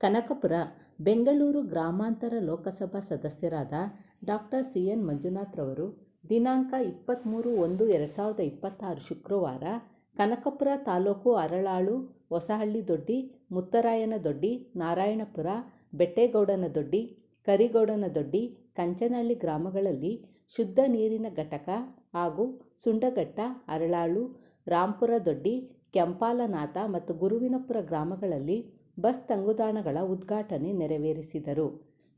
ಕನಕಪುರ, ಬೆಂಗಳೂರು ಗ್ರಾಮಾಂತರ ಲೋಕಸಭಾ ಸದಸ್ಯರಾದ doctor C N ಮಂಜುನಾಥ್ರವರು ದಿನಾಂಕ ಇಪ್ಪತ್ತ್ಮೂರು ಒಂದು ಎರಡು ಸಾವಿರದ ಇಪ್ಪತ್ತಾರು ಶುಕ್ರವಾರ ಕನಕಪುರ ತಾಲೂಕು ಅರಳಾಳು, ಹೊಸಹಳ್ಳಿ ದೊಡ್ಡಿ, ಮುತ್ತರಾಯನ ದೊಡ್ಡಿ, ನಾರಾಯಣಪುರ, ಬೆಟ್ಟೇಗೌಡನ ದೊಡ್ಡಿ, ಕರಿಗೌಡನ ದೊಡ್ಡಿ, ಕಂಚನಹಳ್ಳಿ ಗ್ರಾಮಗಳಲ್ಲಿ ಶುದ್ಧ ನೀರಿನ ಘಟಕ ಹಾಗೂ ಸುಂಡಘಟ್ಟ, ಅರಳಾಳು, ರಾಂಪುರ ದೊಡ್ಡಿ, ಕೆಂಪಾಲನಾಥ ಮತ್ತು ಗುರುವಿನಪುರ ಗ್ರಾಮಗಳಲ್ಲಿ ಬಸ್ ತಂಗುದಾಣಗಳ ಉದ್ಘಾಟನೆ ನೆರವೇರಿಸಿದರು.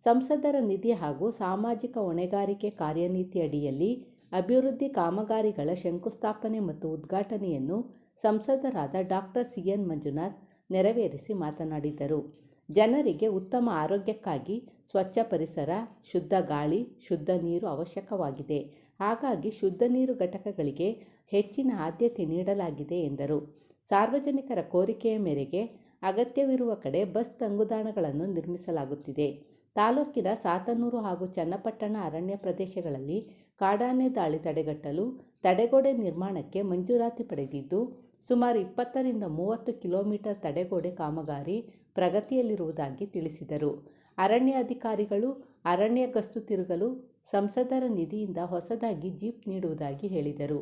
ಸಂಸದರ ನಿಧಿ ಹಾಗೂ ಸಾಮಾಜಿಕ ಹೊಣೆಗಾರಿಕೆ ಕಾರ್ಯನೀತಿ ಅಡಿಯಲ್ಲಿ ಅಭಿವೃದ್ಧಿ ಕಾಮಗಾರಿಗಳ ಶಂಕುಸ್ಥಾಪನೆ ಮತ್ತು ಉದ್ಘಾಟನೆಯನ್ನು ಸಂಸದರಾದ ಡಾಕ್ಟರ್ ಸಿ ಎನ್ ಮಂಜುನಾಥ್ ನೆರವೇರಿಸಿ ಮಾತನಾಡಿದರು. ಜನರಿಗೆ ಉತ್ತಮ ಆರೋಗ್ಯಕ್ಕಾಗಿ ಸ್ವಚ್ಛ ಪರಿಸರ, ಶುದ್ಧ ಗಾಳಿ, ಶುದ್ಧ ನೀರು ಅವಶ್ಯಕವಾಗಿದೆ. ಹಾಗಾಗಿ ಶುದ್ಧ ನೀರು ಘಟಕಗಳಿಗೆ ಹೆಚ್ಚಿನ ಆದ್ಯತೆ ನೀಡಲಾಗಿದೆ ಎಂದರು. ಸಾರ್ವಜನಿಕರ ಕೋರಿಕೆಯ ಮೇರೆಗೆ ಅಗತ್ಯವಿರುವ ಕಡೆ ಬಸ್ ತಂಗುದಾಣಗಳನ್ನು ನಿರ್ಮಿಸಲಾಗುತ್ತಿದೆ. ತಾಲೂಕಿನ ಸಾತನೂರು ಹಾಗೂ ಚನ್ನಪಟ್ಟಣ ಅರಣ್ಯ ಪ್ರದೇಶಗಳಲ್ಲಿ ಕಾಡಾನೆ ದಾಳಿ ತಡೆಗಟ್ಟಲು ತಡೆಗೋಡೆ ನಿರ್ಮಾಣಕ್ಕೆ ಮಂಜೂರಾತಿ ಪಡೆದಿದ್ದು, ಸುಮಾರು ಇಪ್ಪತ್ತರಿಂದ ಮೂವತ್ತು ಕಿಲೋಮೀಟರ್ ತಡೆಗೋಡೆ ಕಾಮಗಾರಿ ಪ್ರಗತಿಯಲ್ಲಿರುವುದಾಗಿ ತಿಳಿಸಿದರು. ಅರಣ್ಯ ಅಧಿಕಾರಿಗಳು ಅರಣ್ಯ ಗಸ್ತು ತಿರುಗಲು ಸಂಸದರ ನಿಧಿಯಿಂದ ಹೊಸದಾಗಿ ಜೀಪ್ ನೀಡುವುದಾಗಿ ಹೇಳಿದರು.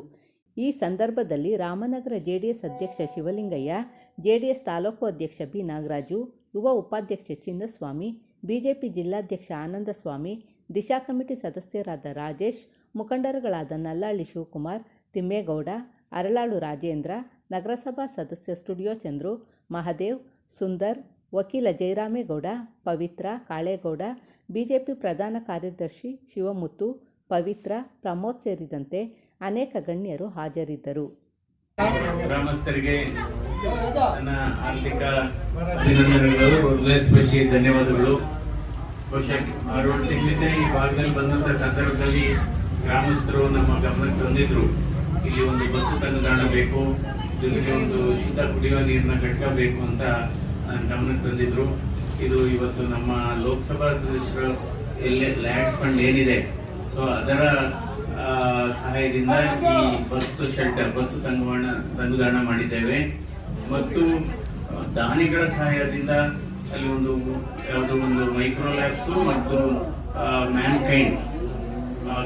ಈ ಸಂದರ್ಭದಲ್ಲಿ ರಾಮನಗರ ಜೆಡಿಎಸ್ ಅಧ್ಯಕ್ಷ ಶಿವಲಿಂಗಯ್ಯ, ಜೆಡಿಎಸ್ ತಾಲೂಕು ಅಧ್ಯಕ್ಷ ಬಿ. ನಾಗರಾಜು, ಯುವ ಉಪಾಧ್ಯಕ್ಷ ಚಿನ್ನಸ್ವಾಮಿ, ಬಿಜೆಪಿ ಜಿಲ್ಲಾಧ್ಯಕ್ಷ ಆನಂದಸ್ವಾಮಿ, ದಿಶಾ ಕಮಿಟಿ ಸದಸ್ಯರಾದ ರಾಜೇಶ್, ಮುಖಂಡರುಗಳಾದ ನಲ್ಲಾಳಿ ಶಿವಕುಮಾರ್, ತಿಮ್ಮೇಗೌಡ, ಅರಳಾಳು ರಾಜೇಂದ್ರ, ನಗರಸಭಾ ಸದಸ್ಯ ಸ್ಟುಡಿಯೋ ಚಂದ್ರು, ಮಹದೇವ್, ಸುಂದರ್, ವಕೀಲ ಜಯರಾಮೇಗೌಡ ಪವಿತ್ರ ಕಾಳೇಗೌಡ, ಬಿಜೆಪಿ ಪ್ರಧಾನ ಕಾರ್ಯದರ್ಶಿ ಶಿವಮುತ್ತು, ಪವಿತ್ರ, ಪ್ರಮೋದ್ ಸೇರಿದಂತೆ ಅನೇಕ ಗಣ್ಯರು ಹಾಜರಿದ್ದರು. ಗ್ರಾಮಸ್ಥರಿಗೆ ನನ್ನ ಆರ್ಥಿಕ ಅಭಿನಂದನೆಗಳು ಹೃದಯಸ್ಪರ್ಶಿ ಧನ್ಯವಾದಗಳು. ಬಹುಶಃ ಆರು ತಿಂಗಳಿಂದ ಈ ಭಾಗದಲ್ಲಿ ಬಂದಂಥ ಸಂದರ್ಭದಲ್ಲಿ ಗ್ರಾಮಸ್ಥರು ನಮ್ಮ ಗಮನಕ್ಕೆ ತಂದಿದ್ರು. ಇಲ್ಲಿ ಒಂದು ಬಸ್ಸು ತಂಗುದಾಣ ಬೇಕು ಜೊತೆಗೆ ಒಂದು ಶುದ್ಧ ಕುಡಿಯುವ ನೀರಿನ ಘಟಕ ಬೇಕು ಅಂತ ಗಮನಕ್ಕೆ ತಂದಿದ್ರು. ಇದು ಇವತ್ತು ನಮ್ಮ ಲೋಕಸಭಾ ಸದಸ್ಯರು ಎಲ್ಲೇ ಲ್ಯಾಂಡ್ ಫಂಡ್ ಏನಿದೆ. ಸೊ ಅದರ ಸಹಾಯದಿಂದ ಈ ಬಸ್ ಶೆಲ್ಟರ್ ಬಸ್ ತಂಗುವಣ, ತಂಗುದಾಣ ಮಾಡಿದ್ದೇವೆ. ಮತ್ತು ದಾನಿಗಳ ಸಹಾಯದಿಂದ ಅಲ್ಲಿ ಒಂದು, ಯಾವುದೋ ಒಂದು ಮೈಕ್ರೋ ಲ್ಯಾಬ್ಸ್ ಮತ್ತು ಮ್ಯಾನ್ಕೈಂಡ್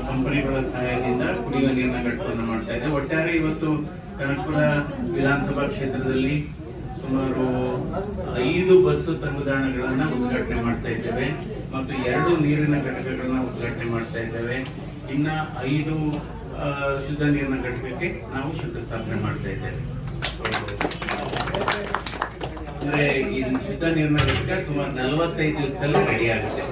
ಕಂಪನಿಗಳ ಸಹಾಯದಿಂದ ಕುಡಿಯುವ ನೀರಿನ ಘಟಕವನ್ನು ಮಾಡ್ತಾ ಇದೆ ಒಟ್ಟಾರೆ ಇವತ್ತು ಕನಕಪುರ ವಿಧಾನಸಭಾ ಕ್ಷೇತ್ರದಲ್ಲಿ ಸುಮಾರು ಐದು ಬಸ್ ತಂಗುದಾಣಗಳನ್ನು ಉದ್ಘಾಟನೆ ಮಾಡ್ತಾ ಇದ್ದೇವೆ. ಮತ್ತು ಎರಡು ನೀರಿನ ಘಟಕಗಳನ್ನು ಉದ್ಘಾಟನೆ ಮಾಡ್ತಾ ಇದ್ದೇವೆ. ಇನ್ನ ಐದು ಶುದ್ಧ ನೀರಿನ ಘಟಕಕ್ಕೆ ನಾವು ಶಂಕುಸ್ಥಾಪನೆ ಮಾಡ್ತಾ ಇದ್ದೇವೆ. ಅಂದ್ರೆ ಈ ಶುದ್ಧ ನೀರಿನ ಘಟಕ ಸುಮಾರು ನಲವತ್ತೈದು ದಿವಸದಲ್ಲಿ ರೆಡಿ ಆಗುತ್ತೆ.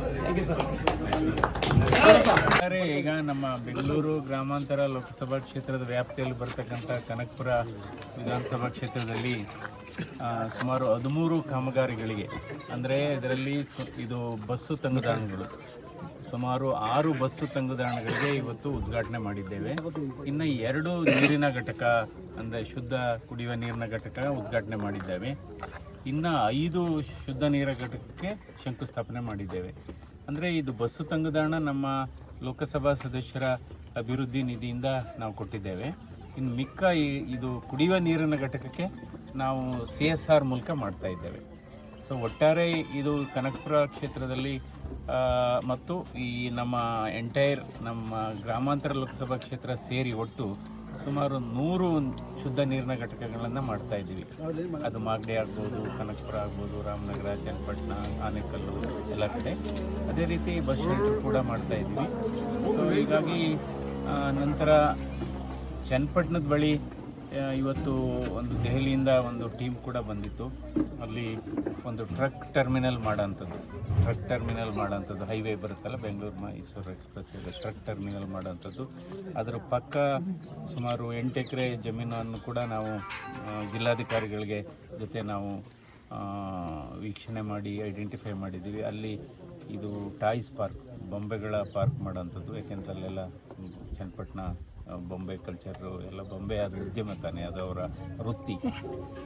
ಈಗ ನಮ್ಮ ಬೆಂಗಳೂರು ಗ್ರಾಮಾಂತರ ಲೋಕಸಭಾ ಕ್ಷೇತ್ರದ ವ್ಯಾಪ್ತಿಯಲ್ಲಿ ಬರ್ತಕ್ಕಂಥ ಕನಕಪುರ ವಿಧಾನಸಭಾ ಕ್ಷೇತ್ರದಲ್ಲಿ ಸುಮಾರು ಹದಿಮೂರು ಕಾಮಗಾರಿಗಳಿಗೆ, ಅಂದರೆ ಇದರಲ್ಲಿ ಇದು ಬಸ್ಸು ತಂಗುದಾಣಗಳು. ಸುಮಾರು ಆರು ಬಸ್ಸು ತಂಗುದಾಣಗಳಿಗೆ ಇವತ್ತು ಉದ್ಘಾಟನೆ ಮಾಡಿದ್ದೇವೆ. ಇನ್ನು ಎರಡು ನೀರಿನ ಘಟಕ, ಅಂದರೆ ಶುದ್ಧ ಕುಡಿಯುವ ನೀರಿನ ಘಟಕ ಉದ್ಘಾಟನೆ ಮಾಡಿದ್ದೇವೆ. ಇನ್ನು ಐದು ಶುದ್ಧ ನೀರ ಘಟಕಕ್ಕೆ ಶಂಕುಸ್ಥಾಪನೆ ಮಾಡಿದ್ದೇವೆ. ಅಂದರೆ ಇದು ಬಸ್ಸು ತಂಗುದಾಣ ನಮ್ಮ ಲೋಕಸಭಾ ಸದಸ್ಯರ ಅಭಿವೃದ್ಧಿ ನಿಧಿಯಿಂದ ನಾವು ಕೊಟ್ಟಿದ್ದೇವೆ. ಇನ್ನು ಮಿಕ್ಕ ಇದು ಕುಡಿಯುವ ನೀರಿನ ಘಟಕಕ್ಕೆ ನಾವು ಸಿ ಎಸ್ ಆರ್ ಮೂಲಕ ಮಾಡ್ತಾ ಇದ್ದೇವೆ. ಸೊ ಒಟ್ಟಾರೆ ಇದು ಕನಕಪುರ ಕ್ಷೇತ್ರದಲ್ಲಿ ಮತ್ತು ಈ ನಮ್ಮ ಎಂಟೈರ್ ನಮ್ಮ ಗ್ರಾಮಾಂತರ ಲೋಕಸಭಾ ಕ್ಷೇತ್ರ ಸೇರಿ ಒಟ್ಟು ಸುಮಾರು ನೂರು ಶುದ್ಧ ನೀರಿನ ಘಟಕಗಳನ್ನು ಮಾಡ್ತಾ ಇದ್ದೀವಿ. ಅದು ಮಾಗಡಿ ಆಗ್ಬೋದು, ಕನಕಪುರ ಆಗ್ಬೋದು, ರಾಮನಗರ, ಚನ್ನಪಟ್ಟಣ, ಆನೆಕಲ್ಲು ಎಲ್ಲ ಕಡೆ. ಅದೇ ರೀತಿ ಬಸ್ ಶೆಲ್ಟರ್ ಕೂಡ ಮಾಡ್ತಾ ಇದ್ದೀವಿ. ಸೊ ಹೀಗಾಗಿ ನಂತರ ಚನ್ನಪಟ್ಟಣದ ಬಳಿ ಇವತ್ತು ಒಂದು ದೆಹಲಿಯಿಂದ ಒಂದು ಟೀಮ್ ಕೂಡ ಬಂದಿತ್ತು. ಅಲ್ಲಿ ಒಂದು ಟ್ರಕ್ ಟರ್ಮಿನಲ್ ಮಾಡೋಂಥದ್ದು ಟ್ರಕ್ ಟರ್ಮಿನಲ್ ಮಾಡೋಂಥದ್ದು ಹೈವೇ ಬರುತ್ತಲ್ಲ, ಬೆಂಗಳೂರು ಮೈಸೂರು ಎಕ್ಸ್ಪ್ರೆಸ್ ಇದೆ. ಟ್ರಕ್ ಟರ್ಮಿನಲ್ ಮಾಡೋಂಥದ್ದು ಅದರ ಪಕ್ಕ ಸುಮಾರು ಎಂಟು ಎಕರೆ ಜಮೀನನ್ನು ಕೂಡ ನಾವು ಜಿಲ್ಲಾಧಿಕಾರಿಗಳಿಗೆ ಜೊತೆ ನಾವು ವೀಕ್ಷಣೆ ಮಾಡಿ, ಐಡೆಂಟಿಫೈ ಮಾಡಿದ್ದೀವಿ. ಅಲ್ಲಿ ಇದು ಟಾಯ್ಸ್ ಪಾರ್ಕ್, ಬೊಂಬೆಗಳ ಪಾರ್ಕ್ ಮಾಡೋಂಥದ್ದು ಯಾಕೆಂದ್ರೆ ಅಲ್ಲೆಲ್ಲ ಚನ್ನಪಟ್ಟಣ ಬೊಂಬೆ ಕಲ್ಚರು ಎಲ್ಲ ಬೊಂಬೆ ಅದು ಉದ್ಯಮ ತಾನೆ, ಅದು ಅವರ ವೃತ್ತಿ.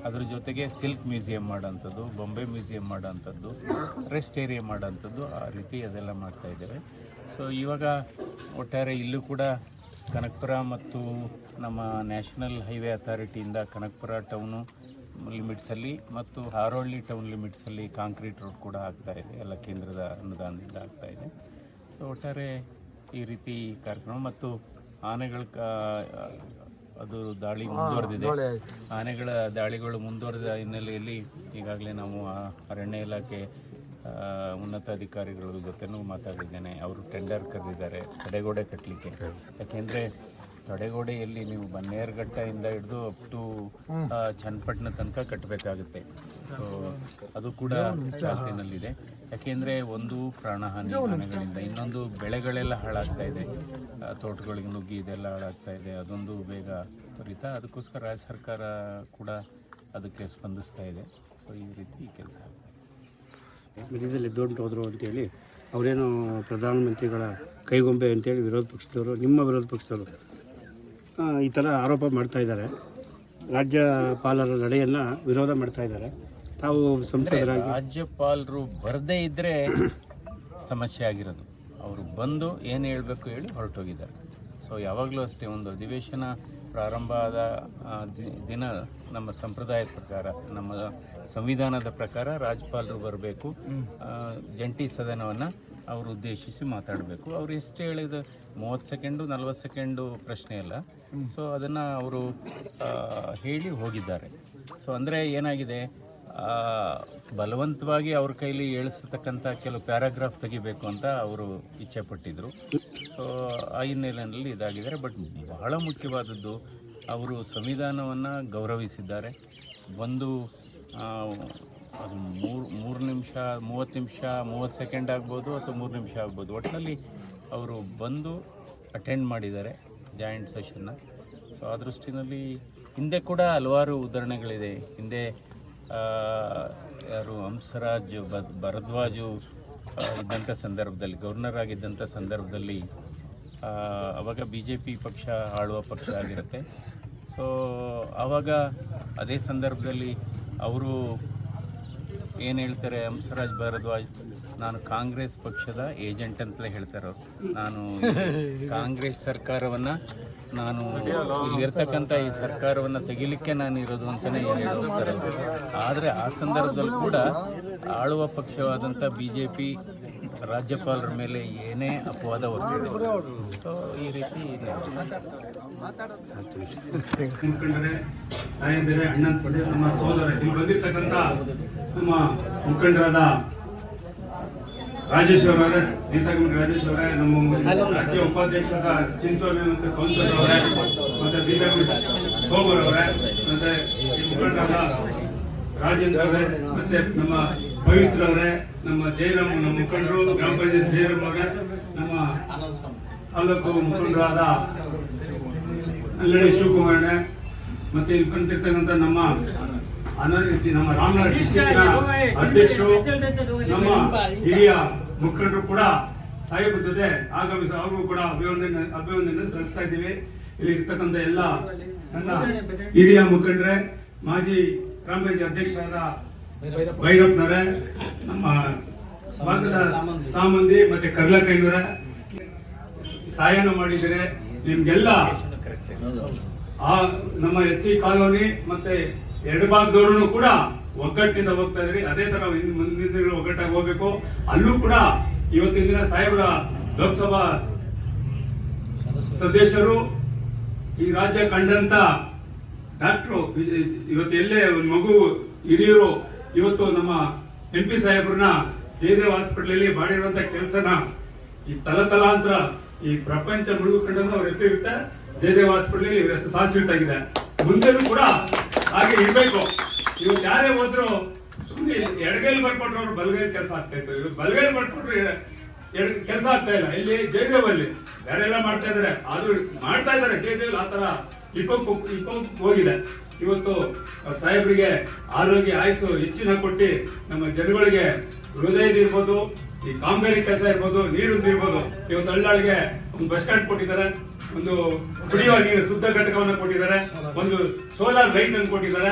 ಅದ್ರ ಜೊತೆಗೆ ಸಿಲ್ಕ್ ಮ್ಯೂಸಿಯಂ ಮಾಡೋಂಥದ್ದು, ಬೊಂಬೆ ಮ್ಯೂಸಿಯಂ ಮಾಡೋಂಥದ್ದು ರೆಸ್ಟ್ ಏರಿಯಾ ಮಾಡೋಂಥದ್ದು, ಆ ರೀತಿ ಅದೆಲ್ಲ ಮಾಡ್ತಾ ಇದ್ದೇವೆ ಸೊ ಇವಾಗ ಒಟ್ಟಾರೆ ಇಲ್ಲೂ ಕೂಡ ಕನಕಪುರ ಮತ್ತು ನಮ್ಮ ನ್ಯಾಷನಲ್ ಹೈವೇ ಅಥಾರಿಟಿಯಿಂದ ಕನಕಪುರ ಟೌನು ಲಿಮಿಟ್ಸಲ್ಲಿ ಮತ್ತು ಹಾರೋಳ್ಳಿ ಟೌನ್ ಲಿಮಿಟ್ಸಲ್ಲಿ ಕಾಂಕ್ರೀಟ್ ರೋಡ್ ಕೂಡ ಆಗ್ತಾ ಇದೆ, ಎಲ್ಲ ಕೇಂದ್ರದ ಅನುದಾನದಿಂದ ಆಗ್ತಾ ಇದೆ. ಸೊ ಒಟ್ಟಾರೆ ಈ ರೀತಿ ಕಾರ್ಯಕ್ರಮ ಮತ್ತು ಆನೆಗಳ ಕಾ- ಅದು ದಾಳಿ ಮುಂದುವರೆದಿದೆ. ಆನೆಗಳ ದಾಳಿಗಳು ಮುಂದುವರೆದ ಹಿನ್ನೆಲೆಯಲ್ಲಿ ಈಗಾಗಲೇ ನಾವು ಆ ಅರಣ್ಯ ಇಲಾಖೆ ಉನ್ನತ ಅಧಿಕಾರಿಗಳ ಜೊತೆನೂ ಮಾತಾಡಿದ್ದೇನೆ. ಅವರು ಟೆಂಡರ್ ಕರೆದಿದ್ದಾರೆ ತಡೆಗೋಡೆ ಕಟ್ಟಲಿಕ್ಕೆ. ಯಾಕೆಂದರೆ ತಡೆಗೋಡೆಯಲ್ಲಿ ನೀವು ಬನ್ನೇರ್ಘಟ್ಟದಿಂದ ಹಿಡಿದು ಅಪ್ ಟು ಚನ್ನಪಟ್ಟಣ ತನಕ ಕಟ್ಟಬೇಕಾಗುತ್ತೆ. ಸೊ ಅದು ಕೂಡ ಚಾಲ್ತಿನಲ್ಲಿದೆ ಯಾಕೆಂದರೆ ಒಂದು ಪ್ರಾಣಹಾನಿ ಮನೆಗಳಿಂದ ಇನ್ನೊಂದು ಬೆಳೆಗಳೆಲ್ಲ ಹಾಳಾಗ್ತಾ ಇದೆ. ತೋಟಗಳಿಗೆ ನುಗ್ಗಿ ಇದೆಲ್ಲ ಹಾಳಾಗ್ತಾ ಇದೆ. ಅದೊಂದು ಬೇಗ ತ್ವರಿತ. ಅದಕ್ಕೋಸ್ಕರ ರಾಜ್ಯ ಸರ್ಕಾರ ಕೂಡ ಅದಕ್ಕೆ ಸ್ಪಂದಿಸ್ತಾ ಇದೆ. ಸೊ ಈ ರೀತಿ ಕೆಲಸ ಆಗ್ತಾ ಇದೆ. ಮಧ್ಯದಲ್ಲಿ ಎದ್ದೊಂಟು ಹೋದರು ಅಂತೇಳಿ ಅವರೇನು ಪ್ರಧಾನಮಂತ್ರಿಗಳ ಕೈಗೊಂಬೆ ಅಂತೇಳಿ ವಿರೋಧ ಪಕ್ಷದವರು ನಿಮ್ಮ ವಿರೋಧ ಪಕ್ಷದವರು ಈ ಥರ ಆರೋಪ ಮಾಡ್ತಾ ಇದ್ದಾರೆ. ರಾಜ್ಯಪಾಲರ ನಡೆಯನ್ನು ವಿರೋಧ ಮಾಡ್ತಾ ಇದ್ದಾರೆ. ತಾವು ಸಂಸದರಾಗಿ ರಾಜ್ಯಪಾಲರು ಬರದೇ ಇದ್ದರೆ ಸಮಸ್ಯೆ ಆಗಿರೋದು. ಅವರು ಬಂದು ಏನು ಹೇಳಬೇಕು ಹೇಳಿ ಹೊರಟೋಗಿದ್ದಾರೆ. ಸೊ ಯಾವಾಗಲೂ ಅಷ್ಟೇ ಒಂದು ಅಧಿವೇಶನ ಪ್ರಾರಂಭ ಆದ ದಿನ ನಮ್ಮ ಸಂಪ್ರದಾಯದ ಪ್ರಕಾರ, ನಮ್ಮ ಸಂವಿಧಾನದ ಪ್ರಕಾರ ರಾಜ್ಯಪಾಲರು ಬರಬೇಕು. ಜಂಟಿ ಸದನವನ್ನು ಅವರು ಉದ್ದೇಶಿಸಿ ಮಾತಾಡಬೇಕು. ಅವರು ಎಷ್ಟು ಹೇಳಿದ ಮೂವತ್ತು ಸೆಕೆಂಡು, ನಲ್ವತ್ತು ಸೆಕೆಂಡು ಪ್ರಶ್ನೆ ಅಲ್ಲ. ಸೊ ಅದನ್ನು ಅವರು ಹೇಳಿ ಹೋಗಿದ್ದಾರೆ. ಸೊ ಅಂದರೆ ಏನಾಗಿದೆ? ಬಲವಂತವಾಗಿ ಅವ್ರ ಕೈಲಿ ಏಳಿಸತಕ್ಕಂಥ ಕೆಲವು ಪ್ಯಾರಾಗ್ರಾಫ್ ತೆಗಿಬೇಕು ಅಂತ ಅವರು ಇಚ್ಛೆ ಪಟ್ಟಿದ್ದರು ಸೊ ಆ ಹಿನ್ನೆಲೆಯಲ್ಲಿ ಇದಾಗಿದ್ದಾರೆ. ಬಟ್ ಬಹಳ ಮುಖ್ಯವಾದದ್ದು, ಅವರು ಸಂವಿಧಾನವನ್ನು ಗೌರವಿಸಿದ್ದಾರೆ. ಒಂದು ಅದು ಮೂರು ಮೂರು ನಿಮಿಷ, ಮೂವತ್ತು ನಿಮಿಷ, ಮೂವತ್ತು ಸೆಕೆಂಡ್ ಆಗ್ಬೋದು ಅಥವಾ ಮೂರು ನಿಮಿಷ ಆಗ್ಬೋದು. ಒಟ್ಟಿನಲ್ಲಿ ಅವರು ಬಂದು ಅಟೆಂಡ್ ಮಾಡಿದ್ದಾರೆ. ಜಾಯಿಂಟ್ ಸೆಷನ್ನ. ಸೊ, ಆ ದೃಷ್ಟಿನಲ್ಲಿ ಹಿಂದೆ ಕೂಡ ಹಲವಾರು ಉದಾಹರಣೆಗಳಿದೆ. ಹಿಂದೆ ಯಾರು ಹಂಸರಾಜ್ ಬ- ಭರದ್ವಾಜು ಇದ್ದಂಥ ಸಂದರ್ಭದಲ್ಲಿ, ಗವರ್ನರ್ ಆಗಿದ್ದಂಥ ಸಂದರ್ಭದಲ್ಲಿ ಆವಾಗ ಬಿ ಜೆ ಪಿ ಪಕ್ಷ ಆಳುವ ಪಕ್ಷ ಆಗಿರುತ್ತೆ. ಸೊ, ಆವಾಗ ಅದೇ ಸಂದರ್ಭದಲ್ಲಿ ಅವರು ಏನು ಹೇಳ್ತಾರೆ, ಹಂಸರಾಜ್, ಭಾರದ್ವಾಜ್ ನಾನು ಕಾಂಗ್ರೆಸ್ ಪಕ್ಷದ ಏಜೆಂಟ್ ಅಂತಲೇ ಹೇಳ್ತಾರೆ ನಾನು ಕಾಂಗ್ರೆಸ್ ಸರ್ಕಾರವನ್ನು ನಾನು ಇಲ್ಲಿರ್ತಕ್ಕಂಥ ಈ ಸರ್ಕಾರವನ್ನು ತೆಗಿಲಿಕ್ಕೆ ನಾನು ಇರೋದು ಅಂತಲೇ ಹೇಳ್ತಾರೆ. ಆದರೆ ಆ ಸಂದರ್ಭದಲ್ಲಿ ಕೂಡ ಆಳುವ ಪಕ್ಷವಾದಂಥ ಬಿ ಜೆ ಪಿ ರಾಜ್ಯಪಾಲರ ಮೇಲೆ ಏನೇ ಅಪವಾದ ಹೊರಿಸಿದೆ ಸೊ ಈ ರೀತಿ ಮುಖಂಡರೇ ಅಣ್ಣನ ನಮ್ಮ ಸೋದರ, ಇಲ್ಲಿ ನಮ್ಮ ಮುಖಂಡರಾದ ರಾಜೇಶ್ವರ ಅವರೇ ಬೀಸಾಗಮ ರಾಜೇಶ್ ಅವರೇ ನಮ್ಮ ರಾಜ್ಯ ಉಪಾಧ್ಯಕ್ಷರ ಚಿಂಚೋಳಿ ಮತ್ತು ಕೌನ್ಸಿಲರ್ ಅವರೇ ಮತ್ತೆ ಬೀಸಾಗಮ ಸೋಮರ್ ಅವರೇ ಮತ್ತೆ ಮುಖಂಡರಾದ ರಾಜೇಂದ್ರ ಅವರೇ ಮತ್ತೆ ನಮ್ಮ ಪವಿತ್ರ ಅವರೇ ನಮ್ಮ ಜಯರಾಮ್ ನಮ್ಮ ಮುಖಂಡರು ಗ್ರಾಮ ಪಂಚಾಯತ್ ಜಯರಾಮ್ ಅವರೇ ನಮ್ಮ ತಾಲೂಕು ಮುಖಂಡರಾದ ಅಲ್ಲಡೆ ಶಿವಕುಮಾರಣ್ಣ ಮತ್ತೆ ಇಲ್ಲಿ ಬಂದಿರ್ತಕ್ಕಂಥ ನಮ್ಮ ಅನರ್ಹ ನಮ್ಮ ರಾಮನಗರ ಅಧ್ಯಕ್ಷರು ನಮ್ಮ ಹಿರಿಯ ಮುಖಂಡರು ಕೂಡ ಸಾಹೇಬ್ರ ಜೊತೆ ಆಗಮಿಸ ಅವರು ಕೂಡ ಅಭಿವಂದನೆ ಅಭಿವಂದನೆ ಸಲ್ಲಿಸ್ತಾ ಇದ್ದೀವಿ. ಇಲ್ಲಿ ಇರ್ತಕ್ಕಂಥ ಎಲ್ಲ ನನ್ನ ಹಿರಿಯ ಮುಖಂಡ್ರೆ ಮಾಜಿ ಗ್ರಾಮ ಪಂಚಾಯತ್ ಅಧ್ಯಕ್ಷರಾದ ಭೈರಪ್ಪನವರೇ ನಮ್ಮ ಭಾಗದ ಸಾಮಂದಿ ಮತ್ತೆ ಕರ್ಲಕೈನವರ ಸಹಾಯನ ಮಾಡಿದರೆ ನಿಮ್ಗೆಲ್ಲ ಆ ನಮ್ಮ ಎಸ್ ಸಿ ಕಾಲೋನಿ ಮತ್ತೆ ಎಡಭಾಗದವರು ಕೂಡ ಒಗ್ಗಟ್ಟಿನಿಂದ ಹೋಗ್ತಾ ಇದ್ರಿ ಅದೇ ತರ ಮುಂದಿನ ದಿನಗಳು ಒಗ್ಗಟ್ಟಾಗಿ ಹೋಗ್ಬೇಕು. ಅಲ್ಲೂ ಕೂಡ ಇವತ್ತಿನ ದಿನ ಸಾಹೇಬರ ಲೋಕಸಭಾ ಸದಸ್ಯರು ಈ ರಾಜ್ಯ ಕಂಡಂತ ಡಾಕ್ಟ್ರು ಇವತ್ತು ಎಲ್ಲೇ ಒಂದು ಮಗು ಹಿರಿಯರು ಇವತ್ತು ನಮ್ಮ ಎಂ ಪಿ ಸಾಹೇಬ್ರನ್ನ ಜಯದೇವ್ ಹಾಸ್ಪಿಟಲ್ ಮಾಡಿರುವಂತ ಕೆಲಸನ ಈ ತಲತಲಾಂತರ ಈ ಪ್ರಪಂಚ ಮುಳುಗುಕೊಂಡಂತ ಅವ್ರ ಹೆಸರು ಇರುತ್ತೆ ಜಯದೇವ್ ಹಾಸ್ಪಿಟಲ್ ಇವ್ರ ಹೆಸರು ಸಾಧಿಸಿಟ್ಟಾಗಿದೆ ಮುಂದೆನೂ ಕೂಡ ಹಾಗೆ ಇರ್ಬೇಕು. ಇವತ್ತು ಯಾರೇ ಹೋದ್ರು ಸುಮ್ಮನೆ ಎಡಗೈಲಿ ಅವ್ರು ಬಲಗೈಲಿ ಕೆಲಸ ಆಗ್ತಾ ಇತ್ತು. ಇವತ್ತು ಬಲಗೈಲಿ ಬರ್ಕೊಟ್ರು ಕೆಲಸ ಆಗ್ತಾ ಇಲ್ಲ. ಇಲ್ಲಿ ಜಯದೇವ್ ಅಲ್ಲಿ ಬೇರೆ ಎಲ್ಲ ಮಾಡ್ತಾ ಇದಾರೆ. ಆದ್ರೂ ಮಾಡ್ತಾ ಇದಾರೆ. ಜಯದೇವ್ ಆ ತರ ಇಪ್ಪ ಇಪ್ಪತ್ತು ಹೋಗಿದೆ. ಇವತ್ತು ಸಾಹೇಬರಿಗೆ ಆರೋಗ್ಯ ಆಯಸ್ಸು ಹೆಚ್ಚಿನ ಕೊಟ್ಟು ನಮ್ಮ ಜನಗಳಿಗೆ ಹೃದಯದ ಇರ್ಬೋದು, ಈ ಕಾಮಗಾರಿ ಕೆಲಸ ಇರ್ಬೋದು ನೀರು ಇರ್ಬೋದು. ಇವತ್ತು ಹಳ್ಳಿಗೆ ಒಂದು ಬಸ್ ಸ್ಟ್ಯಾಂಡ್ ಕೊಟ್ಟಿದ್ದಾರೆ. ಒಂದು ಕುಡಿಯುವ ನೀರು ಶುದ್ಧ ಘಟಕವನ್ನು ಕೊಟ್ಟಿದ್ದಾರೆ. ಒಂದು ಸೋಲಾರ್ ಲೈಟ್ ಅನ್ನು ಕೊಟ್ಟಿದ್ದಾರೆ.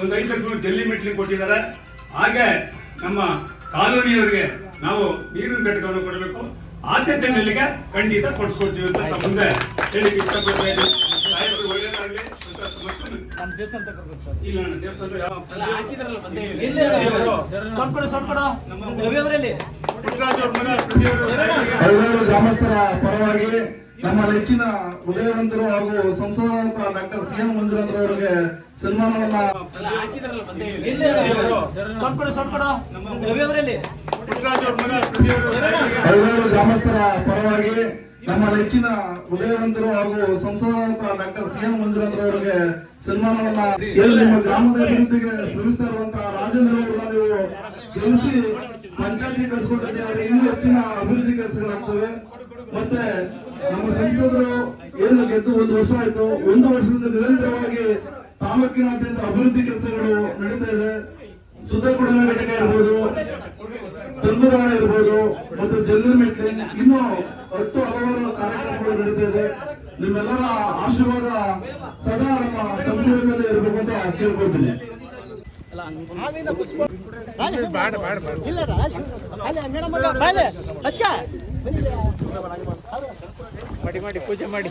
ಒಂದು ಐದು ಲಕ್ಷ ಜಲ್ಲಿ ಮೆಟ್ಲಿ ಕೊಟ್ಟಿದ್ದಾರೆ. ಹಾಗೆ ನಮ್ಮ ಕಾಲೋನಿಯವರಿಗೆ ನಾವು ನೀರಿನ ಘಟಕವನ್ನು ಕೊಡಬೇಕು. ಆದ್ಯತೆ ಮೇಲೆಗೆ ಖಂಡಿತ ಕೊಡಿಸ್ಕೊಡ್ತೀವಿ ಅಂತ ಮುಂದೆ ಹೇಳಿಕ್ಕೆ ಇಷ್ಟಪಡ್ತಾ ಅಂತ ಮತ್ತು- ಇಲ್ಲ ದೇವಸ್ಥಾನ ಗ್ರಾಮಸ್ಥರ ಪರವಾಗಿ ನಮ್ಮ ನೆಚ್ಚಿನ ಉದಯವಂತರು ಹಾಗೂ ಸಂಸದ ಡಾಕ್ಟರ್ ಸಿ ಎನ್ ಮಂಜುನಾಥ್ ಅವರಿಗೆ ಸನ್ಮಾನವನ್ನ ಗ್ರಾಮಸ್ಥರ ಪರವಾಗಿ ನಮ್ಮ ನೆಚ್ಚಿನ ಉದಯವಂತರು ಹಾಗೂ ಸಂಸದರಾದ ಡಾಕ್ಟರ್ ಸಿ ಎಂ ಮಂಜುನಾಥ್ ಅವರಿಗೆ ಸನ್ಮಾನವನ್ನ ಎಲ್ಲಿ ನಿಮ್ಮ ಗ್ರಾಮದ ಅಭಿವೃದ್ಧಿಗೆ ಶ್ರಮಿಸ್ತಾ ಇರುವಂತಹ ರಾಜೇಂದ್ರ ಅವರನ್ನ ನೀವು ಗೆಲ್ಲಿಸಿ ಪಂಚಾಯತಿ ಕಳಿಸ್ಕೊಂಡಿದ್ದಾರೆ. ಇನ್ನೂ ಹೆಚ್ಚಿನ ಅಭಿವೃದ್ಧಿ ಕೆಲಸಗಳಾಗ್ತವೆ. ಮತ್ತೆ ನಮ್ಮ ಸಂಸದರು ಏನು ಗೆದ್ದು ಒಂದು ವರ್ಷ ಆಯ್ತು, ಒಂದು ವರ್ಷದಿಂದ ನಿರಂತರವಾಗಿ ತಾಲೂಕಿನಾದ್ಯಂತ ಅಭಿವೃದ್ಧಿ ಕೆಲಸಗಳು ನಡೀತಾ ಇದೆ. ಸುದ್ದ ಕುಡಿಯುವ ಘಟಕ ಇರ್ಬೋದು. ತಂಗುದಾಣ ಇರ್ಬೋದು ಮತ್ತು ಜಲ್ಲು ಮೆಟ್ಲೆ ಇನ್ನು ಹತ್ತು ಹಲವಾರು ಕಾರ್ಯಕ್ರಮಗಳು ನಡೀತಾ ಇದೆ. ನಿಮ್ಮೆಲ್ಲರ ಆಶೀರ್ವಾದ ಸದಾ ನಮ್ಮ ಸಂಸದ ಮೇಲೆ ಇರಬೇಕು ಅಂತ ಕೇಳ್ಕೊಳ್ತೀನಿ. ಮಾಡಿ ಮಾಡಿ ಪೂಜೆ ಮಾಡಿ.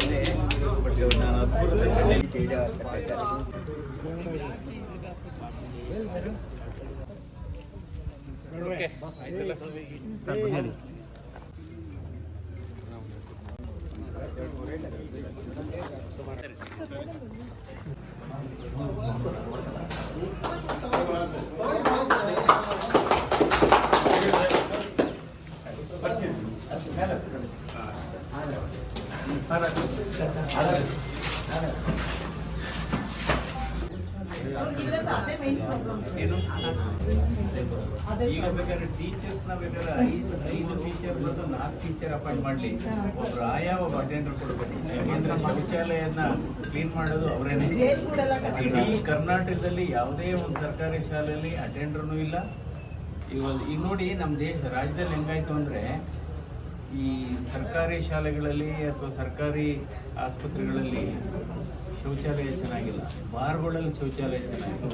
Okay Thank you. ಈಗ ಬೇಕಾದ್ರೆ ಟೀಚರ್ಸ್ನ ಬೇಕಾದ್ರೆ ಐದು ಐದು ಟೀಚರ್ ಬಂದು ನಾಲ್ಕು ಟೀಚರ್ ಅಪಾಯಿಂಟ್ ಮಾಡ್ಲಿ. ಒಬ್ರು ಆಯಾ ಅಟೆಂಡರ್ ಕೊಡ್ಬೇಕು. ಯಾಕೆಂದ್ರೆ ಶೌಚಾಲಯನ ಕ್ಲೀನ್ ಮಾಡೋದು ಅವರೇನೆ. ಇಡೀ ಕರ್ನಾಟಕದಲ್ಲಿ ಯಾವುದೇ ಒಂದು ಸರ್ಕಾರಿ ಶಾಲೆಯಲ್ಲಿ ಅಟೆಂಡರ್ನು ಇಲ್ಲ. ಇವಾಗ, ಈಗ ನೋಡಿ ನಮ್ಮ ದೇಶ ರಾಜ್ಯದಲ್ಲಿ ಹೆಂಗಾಯ್ತು ಅಂದ್ರೆ ಈ ಸರ್ಕಾರಿ ಶಾಲೆಗಳಲ್ಲಿ ಅಥವಾ ಸರ್ಕಾರಿ ಆಸ್ಪತ್ರೆಗಳಲ್ಲಿ ಶೌಚಾಲಯ ಚೆನ್ನಾಗಿಲ್ಲ. ಬಾರ್ಗಳಲ್ಲಿ ಶೌಚಾಲಯ ಚೆನ್ನಾಗಿಲ್ಲ.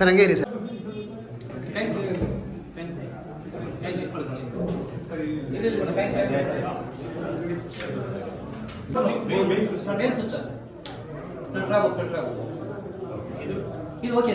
ಸರ್ ಹಂಗೆ ಇರಿ ಸರ್. ಇದು ಓಕೆ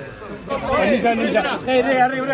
ನಿಮಿಷ ನಿಮಿಷ